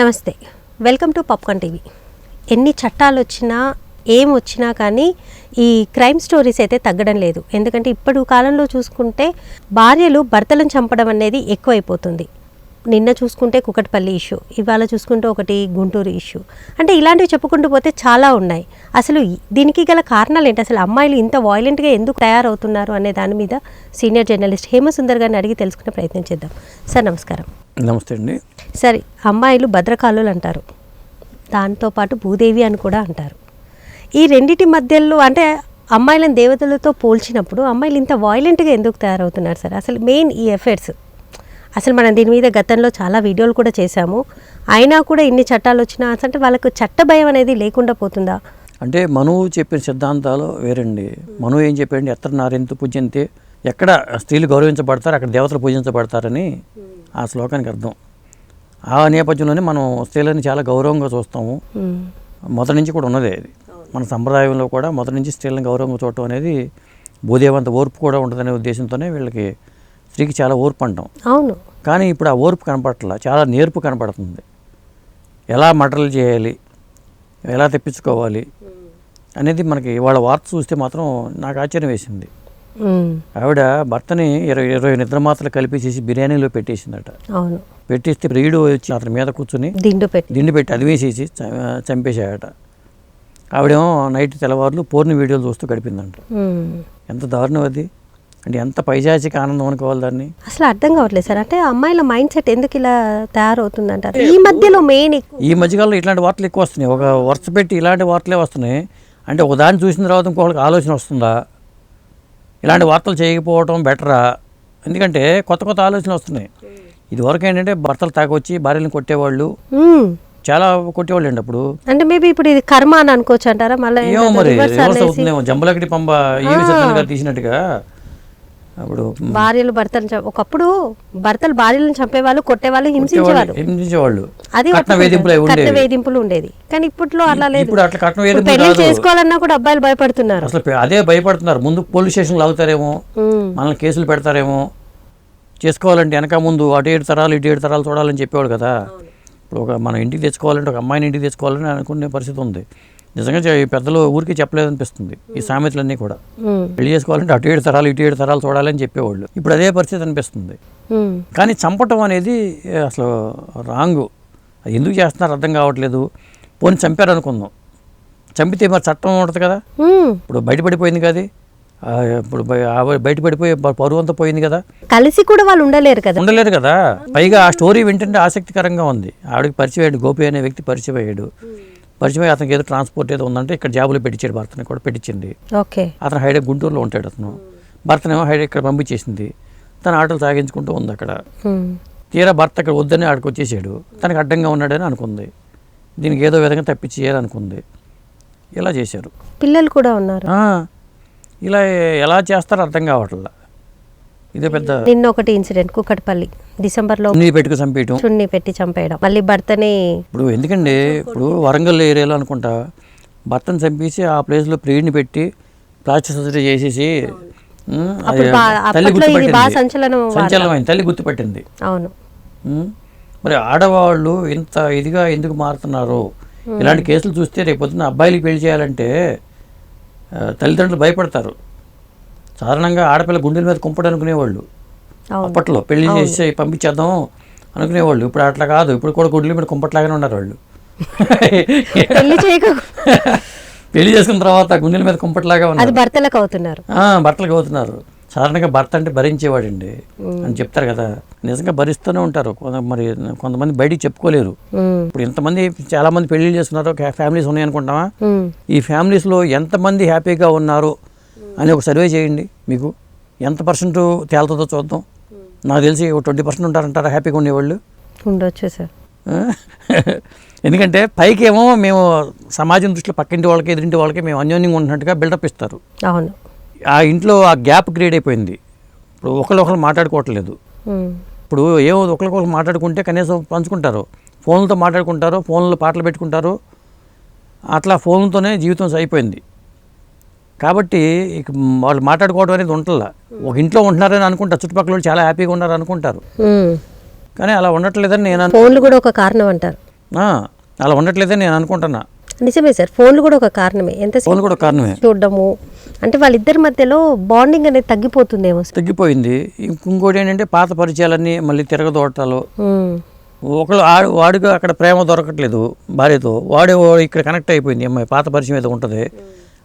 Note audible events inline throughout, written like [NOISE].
నమస్తే. Welcome to Popcorn TV. ఎన్ని చట్టాలు వచ్చినా ఏం వచ్చినా కానీ ఈ క్రైమ్ స్టోరీస్ అయితే తగ్గడం లేదు. ఎందుకంటే ఇప్పుడు కాలంలో చూసుకుంటే భార్యలు భర్తలను చంపడం అనేది ఎక్కువైపోతుంది. నిన్న చూసుకుంటే కుకట్పల్లి ఇష్యూ ఇవాళ చూసుకుంటే ఒకటి గుంటూరు ఇష్యూ. అంటే ఇలాంటివి చెప్పుకుంటూ పోతే చాలా ఉన్నాయి. అసలు దీనికి గల కారణాలు ఏంటి? అసలు అమ్మాయిలు ఇంత వాయిలెంట్గా ఎందుకు తయారవుతున్నారు అనే దాని మీద సీనియర్ జర్నలిస్ట్ హేమసుందర్ గారిని అడిగి తెలుసుకునే ప్రయత్నం చేద్దాం. సార్ నమస్కారం. నమస్తే అండి. సరే అమ్మాయిలు భద్రకాళులు అంటారు. దాంతోపాటు భూదేవి అని కూడా అంటారు. ఈ రెండిటి మధ్యలో అంటే అమ్మాయిలను దేవతలతో పోల్చినప్పుడు అమ్మాయిలు ఇంత వాయిలెంట్గా ఎందుకు తయారవుతున్నారు సార్? అసలు మెయిన్ ఈ ఎఫెర్ట్స్ అసలు మనం దీని మీద గతంలో చాలా వీడియోలు కూడా చేశాము. అయినా కూడా ఇన్ని చట్టాలు వచ్చినా అంటే వాళ్ళకు చట్ట భయం అనేది లేకుండా పోతుందా? అంటే మనువు చెప్పిన సిద్ధాంతాలు వేరండి. మనువు ఏం చెప్పాడండి ఎత్తర నారెంతు పూజ్యంతే ఎక్కడ స్త్రీలు గౌరవించబడతారు అక్కడ దేవతలు పూజించబడతారని ఆ శ్లోకానికి అర్థం. ఆ నేపథ్యంలోనే మనం స్త్రీలని చాలా గౌరవంగా చూస్తాము. మొదటి నుంచి కూడా ఉన్నదే అది. మన సంప్రదాయంలో కూడా మొదటి నుంచి స్త్రీలను గౌరవంగా చూడటం అనేది భూదేవంత ఓర్పు కూడా ఉంటుందనే ఉద్దేశంతోనే వీళ్ళకి స్త్రీకి చాలా ఓర్పు అంటాం. అవును. కానీ ఇప్పుడు ఆ ఓర్పు కనపడట్లా చాలా నేర్పు కనపడుతుంది. ఎలా మటలు చేయాలి ఎలా తెప్పించుకోవాలి అనేది మనకి వాళ్ళ వార్త చూస్తే మాత్రం నాకు ఆశ్చర్యం వేసింది. ఆవిడ భర్తని ఇరవై ఇరవై నిద్రమాత్రలు కలిపేసేసి బిర్యానీలో పెట్టేసిందట. అవును. పెట్టేస్తే ప్రియుడు వచ్చి అతని మీద కూర్చుని దిండు పెట్టి. దిండు పెట్టి అది వేసేసి చంపేశాడట. ఆవిడేమో నైట్ తెల్లవారులు పూర్ణ వీడియోలు చూస్తూ గడిపిందంట. ఎంత దారుణం అది. అంటే ఎంత పైశాచిక ఆనందం అనుకోవాలి దాన్ని? అసలు అర్థం కావట్లేదు సార్. అంటే అమ్మాయిల మైండ్ సెట్ ఎందుకు ఇలా తయారవుతుంది అంటారు ఈ మధ్యలో మెయిన్ ఈ మధ్యకాలంలో ఇట్లాంటి వార్తలు ఎక్కువ వస్తున్నాయి. ఒక వరుస పెట్టి ఇలాంటి వార్తలే వస్తున్నాయి. అంటే ఒక దాన్ని చూసిన తర్వాత ఇంకొకరికి ఆలోచన వస్తుందా? ఇలాంటి వార్తలు చేయకపోవటం బెటరా? ఎందుకంటే కొత్త కొత్త ఆలోచనలు వస్తున్నాయి. ఇదివరకు ఏంటంటే భర్తలు తాగొచ్చి భార్యలను కొట్టేవాళ్ళు. చాలా కొట్టేవాళ్ళు అండి అప్పుడు. అంటే మేబీ ఇప్పుడు ఇది కర్మ అని అనుకోవచ్చు అంటారా? మళ్ళీ ఏమో మరి అవుతుందేమో జంబలకడి పంబ తీసినట్టుగా. అప్పుడు భార్యలు భర్తలు ఒకప్పుడు భర్తలు భార్యలను చంపేవాళ్ళు కొట్టేవాళ్ళు హింసించేవాళ్ళు. హింసించేవాళ్ళు. అది కట్న. వేధింపులు ఉండేది. కానీ ఇప్పట్లో అలా లేదు. పెళ్ళి చేసుకోవాలన్నా కూడా అబ్బాయిలు భయపడుతున్నారు. అసలు అదే భయపడుతున్నారు. ముందు పోలీస్ స్టేషన్లు అవుతారేమో మ్మ్. మనల్ని కేసులు పెడతారేమో. చేసుకోవాలంటే వెనక ముందు అటు ఏడు తరాలు ఇటు ఏడు తరాలు చూడాలని చెప్పేవాడు కదా. ఇప్పుడు ఒక మనం ఇంటికి తెచ్చుకోవాలంటే ఒక అమ్మాయిని ఇంటికి తెచ్చుకోవాలని అనుకునే పరిస్థితి ఉంది. నిజంగా పెద్దలు ఊరికి చెప్పలేదనిపిస్తుంది. ఈ సామెతలన్నీ కూడా. పెళ్ళి చేసుకోవాలంటే అటు ఏడు తరాలు ఇటు ఏడు తరాలు చూడాలని చెప్పేవాళ్ళు. ఇప్పుడు అదే పరిస్థితి అనిపిస్తుంది. కానీ చంపటం అనేది అసలు రాంగు. అది ఎందుకు చేస్తున్నారు అర్థం కావట్లేదు. పోనీ చంపారు అనుకుందాం. చంపితే మరి చట్టం ఉంటుంది కదా. ఇప్పుడు బయటపడిపోయింది కదా. ఇప్పుడు బయ- ఆ బయటపడిపోయి ప- పరువు అంతా పోయింది కదా. కలిసి కూడా వాళ్ళు ఉండలేరు కదా. ఉండలేరు కదా. పైగా ఆ స్టోరీ వింటుంటే ఆసక్తికరంగా ఉంది. ఆవిడకి పరిచయం గోపి అనే వ్యక్తి పరిచయం అయ్యాడు. పరిచయం అతనికి ఏదో ట్రాన్స్పోర్ట్ ఏదో ఉందంటే ఇక్కడ జాబులు పెట్టించాడు భర్తని కూడా పెట్టించింది ఓకే. అతను హైడే గుంటూరులో ఉంటాడు అతను. భర్తనేమో హైడే ఇక్కడ పంపించేసింది. తన ఆటలు సాగించుకుంటూ ఉంది అక్కడ. తీరా భర్త అక్కడ వద్దని ఆడికి వచ్చేసాడు. తనకి అడ్డంగా ఉన్నాడని అనుకుంది. దీనికి ఏదో విధంగా తప్పించి చేయాలనుకుంది. ఇలా చేశారు. పిల్లలు కూడా ఉన్నారు. ఇలా ఎలా చేస్తారో అర్థం కావట్లా. ఇదే పెద్ద నిన్న ఒకటి ఇన్సిడెంట్ కుక్కటపల్లి డిసెంబర్లో నీ పెట్టుకు చంపేయటం. చున్ని పెట్టి చంపేయడం. మళ్ళీ భర్తని ఇప్పుడు ఎందుకండి? ఇప్పుడు వరంగల్ ఏరియాలో అనుకుంటా భర్తను చంపేసి ఆ ప్లేస్లో ప్రియుడిని పెట్టి ప్లాస్టిక్ సర్జరీ చేసేసి అప్పుడు బా- తల్లి అప్పట్లో ఇది బాగా గుర్తుపట్టింది సంచలనం సంచలనమైంది తల్లి గుర్తుపట్టింది. అవును. ఉమ్, మరి ఆడవాళ్ళు ఇంత ఇదిగా ఎందుకు మారుతున్నారు? ఇలాంటి కేసులు చూస్తే రేపు పొద్దున్న అబ్బాయిలకి పెళ్ళి చేయాలంటే ఆ, తల్లిదండ్రులు భయపడతారు. సాధారణంగా ఆడపిల్ల గుండెల మీద కుంపడు అనుకునేవాళ్ళు. అప్పట్లో పెళ్ళి చేసి పంపించేద్దాం అనుకునేవాళ్ళు. ఇప్పుడు అట్లా కాదు. ఇప్పుడు కూడా గుండెల మీద కుంపట్లాగానే ఉన్నారు వాళ్ళు. [LAUGHS] పెళ్ళి చేసుకున్న తర్వాత గుండెల మీద కుంపట్లాగా ఉన్నారు. భర్తలకు అవుతున్నారు. ఆ, భర్తలకు అవుతున్నారు. సాధారణంగా భర్త అంటే భరించేవాడండి. అని చెప్తారు కదా. నిజంగా భరిస్తూనే ఉంటారు. కొంత మరి కొంతమంది బయటికి చెప్పుకోలేరు. ఇప్పుడు ఇంతమంది చాలా మంది పెళ్ళి చేస్తున్నారు ఫ్యామిలీస్ ఉన్నాయి అనుకుంటామా. ఈ ఫ్యామిలీస్లో ఎంతమంది హ్యాపీగా ఉన్నారు? అని ఒక సర్వే చేయండి మీకు. ఎంత పర్సెంట్ తేలుతుందో చూద్దాం. నాకు తెలిసి ఒక ట్వంటీ పర్సెంట్ ఉంటారంటారా హ్యాపీగా ఉండేవాళ్ళు? ఉండొచ్చు సార్? [LAUGHS] ఎందుకంటే పైకి ఏమో మేము సమాజం దృష్టిలో పక్కింటి వాళ్ళకి ఎదురింటి వాళ్ళకి మేము అన్యోన్యంగా ఉంటున్నట్టుగా బిల్డప్ ఇస్తారు. అవును. ఆ ఇంట్లో ఆ గ్యాప్ క్రియేట్ అయిపోయింది. ఇప్పుడు ఒకళ్ళు ఒకళ్ళు మాట్లాడుకోవట్లేదు. ఇప్పుడు ఏమో ఒకరికొకరు మాట్లాడుకుంటే కనీసం పంచుకుంటారు. ఫోన్లతో మాట్లాడుకుంటారు ఫోన్లో పాటలు పెట్టుకుంటారు. అట్లా ఫోన్లతోనే జీవితం అయిపోయింది కాబట్టి ఇక వాళ్ళు మాట్లాడుకోవడం అనేది ఉంటుందా ఒక ఇంట్లో ఉంటున్నారని అనుకుంటారు చుట్టుపక్కల వాళ్ళు చాలా హ్యాపీగా ఉన్నారు అనుకుంటారు. కానీ అలా ఉండట్లేదని నేను ఫోన్లు కూడా ఒక కారణం అంటారు. ఆ, అలా ఉండట్లేదని నేను అనుకుంటున్నా. నిజమే సార్. ఫోన్లు కూడా ఒక కారణమే. ఎంత ఫోన్ కూడా కారణమే. చూడడము అంటే వాళ్ళిద్దరి మధ్యలో బాండింగ్ అనేది తగ్గిపోతుందేమో తగ్గిపోయింది. ఇంక- ఇంకోటి ఏంటంటే పాత పరిచయాలన్నీ మళ్ళీ తిరగదోటాలు. ఒకళ్ళు ఆడు వాడికి అక్కడ ప్రేమ దొరకట్లేదు భార్యతో. వాడే ఇక్కడ కనెక్ట్ అయిపోయింది. అమ్మాయి పాత పరిచయం ఏదో ఉంటుంది.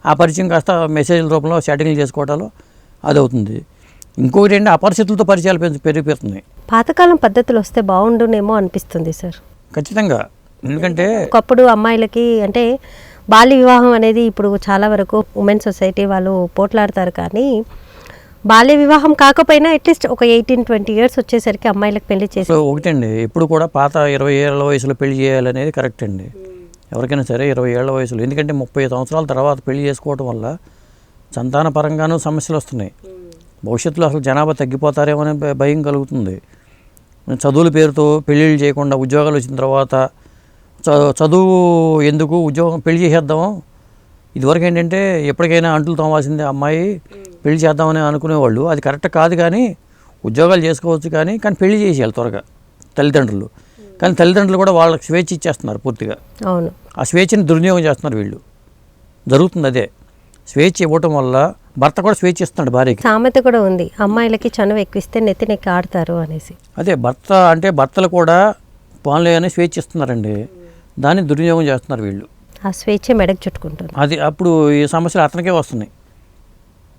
ఆ పరిచయం కాస్త మెసేజ్ల రూపంలో సెటింగ్లు చేసుకోవటాలు అది అవుతుంది ఇంకొకటి ఏంటంటే అపరిస్థితులతో పరిచయాలు పెంచు- పెరిగిపోతున్నాయి. పాతకాలం పద్ధతులు వస్తే బాగుండునేమో అనిపిస్తుంది సార్. ఖచ్చితంగా. ఎందుకంటే ఒకప్పుడు అమ్మాయిలకి అంటే బాల్య వివాహం అనేది ఇప్పుడు చాలా వరకు ఉమెన్ సొసైటీ వాళ్ళు పోట్లాడతారు కానీ బాల్య వివాహం కాకపోయినా అట్లీస్ట్ ఒక ఎయిటీన్ ట్వంటీ ఇయర్స్ వచ్చేసరికి అమ్మాయిలకు పెళ్ళి చేసి ఒకటండి. ఎప్పుడు కూడా పాత ఇరవై ఏళ్ళ వయసులో పెళ్ళి చేయాలనేది కరెక్ట్ అండి ఎవరికైనా సరే ఇరవై ఏళ్ళ వయసులో. ఎందుకంటే ముప్పై సంవత్సరాల తర్వాత పెళ్ళి చేసుకోవడం వల్ల సంతాన పరంగానూ సమస్యలు వస్తున్నాయి. భవిష్యత్తులో అసలు జనాభా తగ్గిపోతారేమో అనే భయం కలుగుతుంది. చదువుల పేరుతో పెళ్ళిళ్ళు చేయకుండా ఉద్యోగాలు వచ్చిన తర్వాత చదువు ఎందుకు ఉద్యోగం పెళ్ళి చేసేద్దాం? ఇదివరకు ఏంటంటే ఎప్పటికైనా అంటులు తోమాల్సిందే అమ్మాయి పెళ్ళి చేద్దామని అనుకునేవాళ్ళు. అది కరెక్ట్ కాదు కానీ ఉద్యోగాలు చేసుకోవచ్చు కానీ కానీ పెళ్ళి చేసేయాలి త్వరగా తల్లిదండ్రులు. కానీ తల్లిదండ్రులు కూడా వాళ్ళకి స్వేచ్ఛ ఇచ్చేస్తున్నారు పూర్తిగా. అవును. ఆ స్వేచ్ఛని దుర్వినియోగం చేస్తున్నారు వీళ్ళు. జరుగుతుంది అదే. స్వేచ్ఛ ఇవ్వటం వల్ల భర్త కూడా స్వేచ్ఛ ఇస్తున్నాడు భార్యకి. సామెత కూడా ఉంది. అమ్మాయిలకి చనువు ఎక్కువిస్తే నెత్తి నెక్కి ఆడతారు అనేసి. అదే భర్త అంటే భర్తలు కూడా పోన్లే అని స్వేచ్ఛ ఇస్తున్నారండి. దాన్ని దుర్వినియోగం చేస్తున్నారు వీళ్ళు. ఆ స్వేచ్ఛ మెడకు చుట్టుకుంటుంది. అది అప్పుడు ఈ సమస్యలు అతనికే వస్తున్నాయి.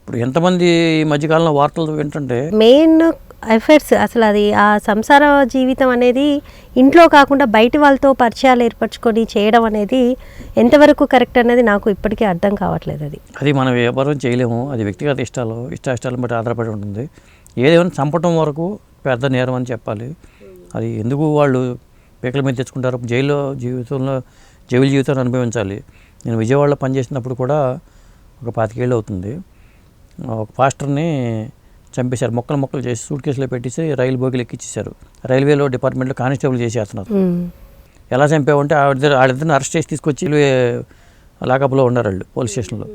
ఇప్పుడు ఎంతమంది ఈ మధ్యకాలంలో వార్తలు వింటుంటే మెయిన్ ఎఫర్ట్స్ అసలు అది ఆ సంసార జీవితం అనేది ఇంట్లో కాకుండా బయట వాళ్ళతో పరిచయాలు ఏర్పరచుకొని చేయడం అనేది ఎంతవరకు కరెక్ట్ అనేది నాకు ఇప్పటికీ అర్థం కావట్లేదు అది. అది మనం వ్యాపారం చేయలేము అది వ్యక్తిగత ఇష్టాలు ఇష్టాయిష్టాలను బట్టి ఆధారపడి ఉంటుంది. ఏదేమైనా చంపటం వరకు పెద్ద నేరం అని చెప్పాలి. అది ఎందుకు వాళ్ళు పీకల మీద తెచ్చుకుంటారు జైల్లో జీవితంలో జైలు జీవితాన్ని అనుభవించాలి. నేను విజయవాడలో పనిచేసినప్పుడు కూడా ఒక పాతికేళ్ళు అవుతుంది. ఒక పాస్టర్ని చంపేశారు. మొక్కలు మొక్కలు చేసి సూట్ కేసులో పెట్టేసి రైలు బోగిలు ఎక్కించేశారు రైల్వేలో డిపార్ట్మెంట్లో కానిస్టేబుల్ చేసేస్తున్నారు. ఎలా చంపావంటే ఆవిడ వాళ్ళిద్దరిని అరెస్ట్ చేసి తీసుకొచ్చి లాకప్లో ఉన్నారు వాళ్ళు పోలీస్ స్టేషన్లో.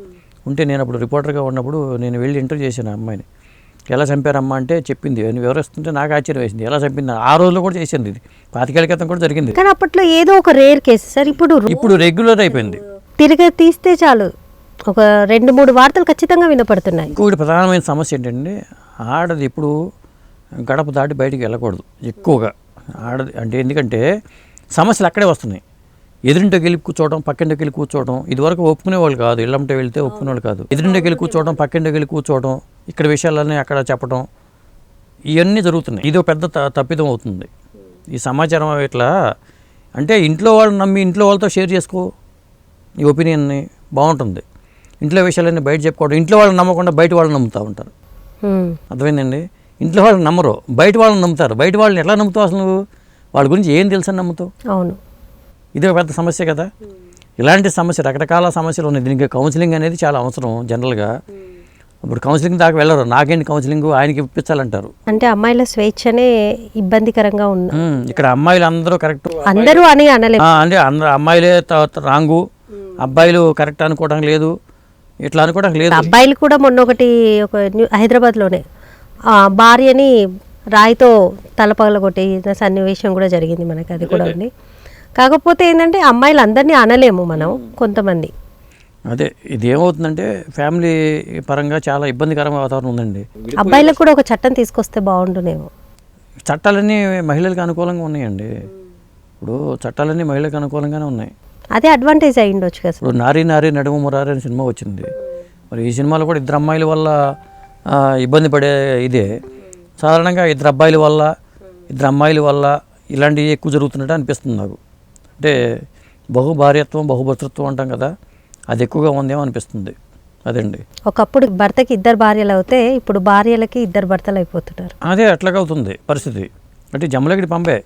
ఉంటే నేను అప్పుడు రిపోర్టర్గా ఉన్నప్పుడు నేను వెళ్ళి ఇంటర్వ్యూ చేశాను అమ్మాయిని. ఎలా చంపారమ్మా అంటే చెప్పింది. అని వివరిస్తుంటే నాకు ఆశ్చర్యం వేసింది. ఎలా చంపింది? ఆ రోజులో కూడా చేసింది ఇది. పాతికేళ్ళ క్రితం కూడా జరిగింది. కానీ అప్పట్లో ఏదో ఒక రేర్ కేసు. సార్ ఇప్పుడు ఇప్పుడు రెగ్యులర్ అయిపోయింది. తిరిగి తీస్తే చాలు. ఒక రెండు మూడు వార్తలు ఖచ్చితంగా వినపడుతున్నాయి. ఇంకొకటి ప్రధానమైన సమస్య ఏంటంటే ఆడది ఇప్పుడు గడప దాటి బయటికి వెళ్ళకూడదు ఎక్కువగా. ఆడది అంటే ఎందుకంటే సమస్యలు అక్కడే వస్తున్నాయి. ఎదురింటికి వెళ్ళి కూర్చోవడం పక్కింటికి వెళ్ళి కూర్చోవడం ఇదివరకు ఒప్పుకునేవాళ్ళు కాదు ఇళ్ళంటే వెళ్తే ఒప్పుకునేవాళ్ళు కాదు. ఎదురింటికి వెళ్ళి కూర్చోవడం పక్కింటికి వెళ్ళి కూర్చోవడం ఇక్కడ విషయాలన్నీ అక్కడ చెప్పడం ఇవన్నీ జరుగుతున్నాయి. ఇది ఒక పెద్ద త- తప్పిదం అవుతుంది. ఈ సమాచారం ఇట్లా అంటే ఇంట్లో వాళ్ళని నమ్మి ఇంట్లో వాళ్ళతో షేర్ చేసుకో ఈ ఒపీనియన్ని బాగుంటుంది. ఇంట్లో విషయాలన్నీ బయట చెప్పుకోవడం ఇంట్లో వాళ్ళని నమ్మకుండా బయట వాళ్ళని నమ్ముతూ ఉంటారు. అర్థమైందండి? ఇంట్లో వాళ్ళని నమ్మరు. బయట వాళ్ళని నమ్ముతారు. బయట వాళ్ళని ఎట్లా నమ్ముతావు అసలు నువ్వు? వాళ్ళ గురించి ఏం తెలుసని నమ్ముతావు? అవును. ఇది ఒక పెద్ద సమస్య కదా? ఇలాంటి సమస్య రకరకాల సమస్యలు ఉన్నాయి. దీనికి కౌన్సిలింగ్ అనేది చాలా అవసరం జనరల్గా. ఇప్పుడు కౌన్సిలింగ్ దాకా వెళ్ళరు. నాకేంటి కౌన్సిలింగ్? ఆయనకి ఇప్పించాలంటారు. అంటే అమ్మాయిల స్వేచ్ఛనే ఇబ్బందికరంగా ఉంది ఇక్కడ అమ్మాయిలు అందరూ కరెక్ట్ అందరూ అని అనలేము అంటే అందరూ అమ్మాయిలే రాంగు. అబ్బాయిలు కరెక్ట్ అనుకోవడం లేదు. ఇట్లా అనుకోవడం లేదు. అబ్బాయిలు కూడా మొన్న ఒకటి ఒక హైదరాబాద్లోనే ఆ భార్యని రాయితో తలపగల కొట్టిన సన్నివేశం కూడా జరిగింది మనకి అది కూడా ఉంది. కాకపోతే ఏంటంటే అమ్మాయిలు అందరినీ అనలేము మనం కొంతమంది. అదే ఇది ఏమవుతుందంటే ఫ్యామిలీ పరంగా చాలా ఇబ్బందికరమైన వాతావరణం ఉందండి. అబ్బాయిలకు కూడా ఒక చట్టం తీసుకొస్తే బాగుండునేమో. చట్టాలన్నీ మహిళలకు అనుకూలంగా ఉన్నాయండి. ఇప్పుడు చట్టాలన్నీ మహిళలకు అనుకూలంగానే ఉన్నాయి. అదే అడ్వాంటేజ్ అయి ఉండొచ్చు కదా. ఇప్పుడు నారీ నారీ నడుము మురారి అనే సినిమా వచ్చింది. మరి ఈ సినిమాలో కూడా ఇద్దరు అమ్మాయిల వల్ల ఇబ్బంది పడే ఇదే. సాధారణంగా ఇద్దరు అబ్బాయిల వల్ల ఇద్దరు అమ్మాయిల వల్ల ఇలాంటివి ఎక్కువ జరుగుతున్నట్టు అనిపిస్తుంది నాకు. అంటే బహుభార్యత్వం బహుభర్తృత్వం అంటాం కదా అది ఎక్కువగా ఉందేమో అనిపిస్తుంది. అదండి. ఒకప్పుడు భర్తకి ఇద్దరు భార్యలు అవుతే ఇప్పుడు భార్యలకి ఇద్దరు భర్తలు అయిపోతున్నారు అదే అట్లాగా అవుతుంది పరిస్థితి. అంటే జమ్మలగిడి పంపే.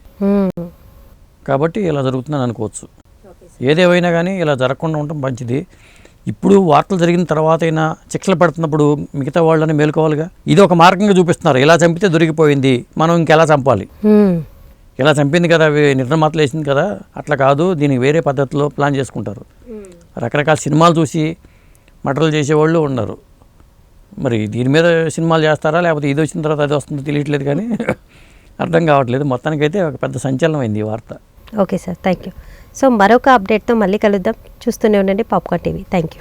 కాబట్టి ఇలా జరుగుతుందని అనుకోవచ్చు. ఏదేమైనా కానీ ఇలా జరగకుండా ఉండటం మంచిది. ఇప్పుడు వార్తలు జరిగిన తర్వాత అయినా శిక్షలు పడుతున్నప్పుడు మిగతా వాళ్ళని మేలుకోవాలిగా? ఇది ఒక మార్గంగా చూపిస్తున్నారు. ఇలా చంపితే దొరికిపోయింది. మనం ఇంకెలా చంపాలి. ఇలా చంపింది కదా అవి నిర్ణమాతలు వేసింది కదా అట్లా కాదు. దీనికి వేరే పద్ధతిలో ప్లాన్ చేసుకుంటారు. రకరకాల సినిమాలు చూసి మటర్లు చేసేవాళ్ళు ఉన్నారు. మరి దీని మీద సినిమాలు చేస్తారా? లేకపోతే ఇది వచ్చిన తర్వాత అది వస్తుందో తెలియట్లేదు కానీ [LAUGHS] అర్థం కావట్లేదు. మొత్తానికైతే ఒక పెద్ద సంచలనం అయింది ఈ వార్త. Okay sir. Thank you. So మరొక అప్డేట్తో మళ్ళీ కలుద్దాం. చూస్తూనే ఉండండి పాప్కార్న్ టీవీ థ్యాంక్ యూ